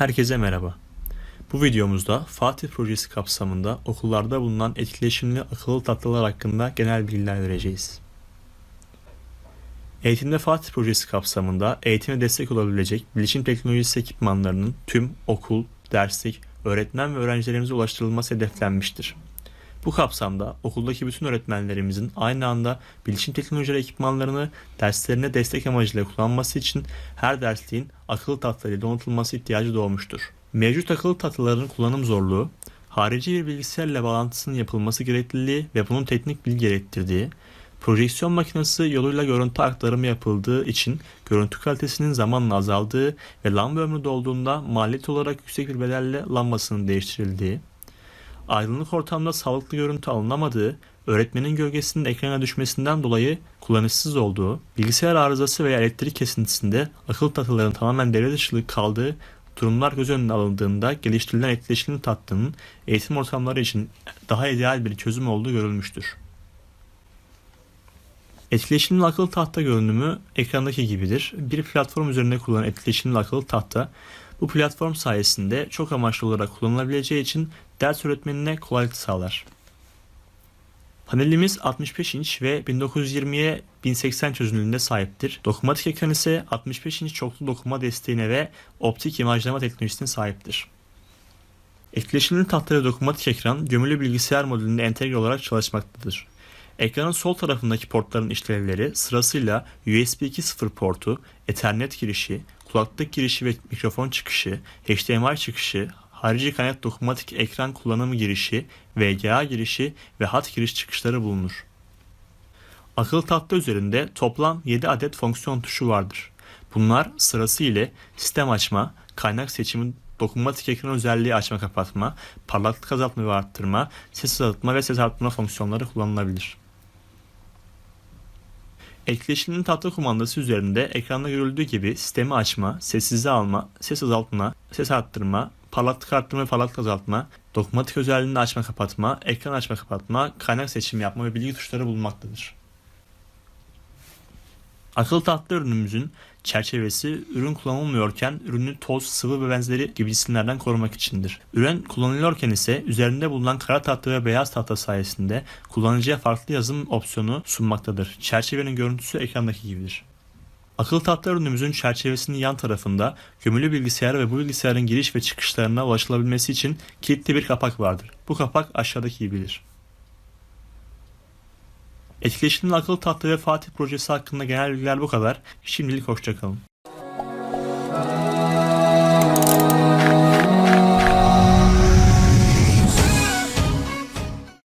Herkese merhaba. Bu videomuzda Fatih Projesi kapsamında okullarda bulunan etkileşimli akıllı tahtalar hakkında genel bilgiler vereceğiz. Eğitimde Fatih Projesi kapsamında eğitime destek olabilecek bilişim teknolojisi ekipmanlarının tüm okul, derslik, öğretmen ve öğrencilerimize ulaştırılması hedeflenmiştir. Bu kapsamda okuldaki bütün öğretmenlerimizin aynı anda bilişim teknolojileri ekipmanlarını derslerine destek amacıyla kullanması için her dersliğin akıllı tahtayla donatılması ihtiyacı doğmuştur. Mevcut akıllı tahtaların kullanım zorluğu, harici bir bilgisayarla bağlantısının yapılması gerekliliği ve bunun teknik bilgi gerektirdiği, projeksiyon makinesi yoluyla görüntü aktarımı yapıldığı için görüntü kalitesinin zamanla azaldığı ve lamba ömrü dolduğunda maliyet olarak yüksek bir bedelle lambasının değiştirildiği, aydınlık ortamda sağlıklı görüntü alınamadığı, öğretmenin gölgesinin ekrana düşmesinden dolayı kullanışsız olduğu, bilgisayar arızası veya elektrik kesintisinde akıllı tahtaların tamamen devre dışı kaldığı durumlar göz önüne alındığında geliştirilen etkileşimli tahtının eğitim ortamları için daha ideal bir çözüm olduğu görülmüştür. Etkileşimli akıllı tahta görünümü ekrandaki gibidir. Bir platform üzerinde kullanılan etkileşimli akıllı tahta bu platform sayesinde çok amaçlı olarak kullanılabileceği için ders öğretmenine kolaylık sağlar. Panelimiz 65 inç ve 1920'ye 1080 çözünürlüğünde sahiptir. Dokunmatik ekran ise 65 inç çoklu dokuma desteğine ve optik imajlama teknolojisine sahiptir. Etkileşimli tahta ve dokunmatik ekran gömülü bilgisayar modülünde entegre olarak çalışmaktadır. Ekranın sol tarafındaki portların işlevleri sırasıyla USB 2.0 portu, Ethernet girişi, kulaklık girişi ve mikrofon çıkışı, HDMI çıkışı, harici kaynak dokunmatik ekran kullanımı girişi, VGA girişi ve hat giriş çıkışları bulunur. Akıllı tahta üzerinde toplam 7 adet fonksiyon tuşu vardır. Bunlar sırasıyla sistem açma, kaynak seçimi, dokunmatik ekran özelliği açma kapatma, parlaklık azaltma ve arttırma, ses azaltma ve ses arttırma fonksiyonları kullanılabilir. Etkileşimli tahta kumandası üzerinde ekranda görüldüğü gibi sistemi açma, sessizliğe alma, ses azaltma, ses arttırma, parlaklık arttırma ve parlaklık azaltma, dokunmatik özelliğini açma kapatma, ekran açma kapatma, kaynak seçimi yapma ve bilgi tuşları bulunmaktadır. Akıllı tahta ürünümüzün çerçevesi ürün kullanılmıyorken ürünü toz, sıvı ve benzeri gibi cisimlerden korumak içindir. Ürün kullanılıyorken ise üzerinde bulunan kara tahta ve beyaz tahta sayesinde kullanıcıya farklı yazım opsiyonu sunmaktadır. Çerçevenin görüntüsü ekrandaki gibidir. Akıllı tahta ürünümüzün çerçevesinin yan tarafında gömülü bilgisayar ve bu bilgisayarın giriş ve çıkışlarına ulaşılabilmesi için kilitli bir kapak vardır. Bu kapak aşağıdaki gibidir. Etkileşimli akıllı tahta ve Fatih projesi hakkında genel bilgiler bu kadar. Şimdilik hoşçakalın.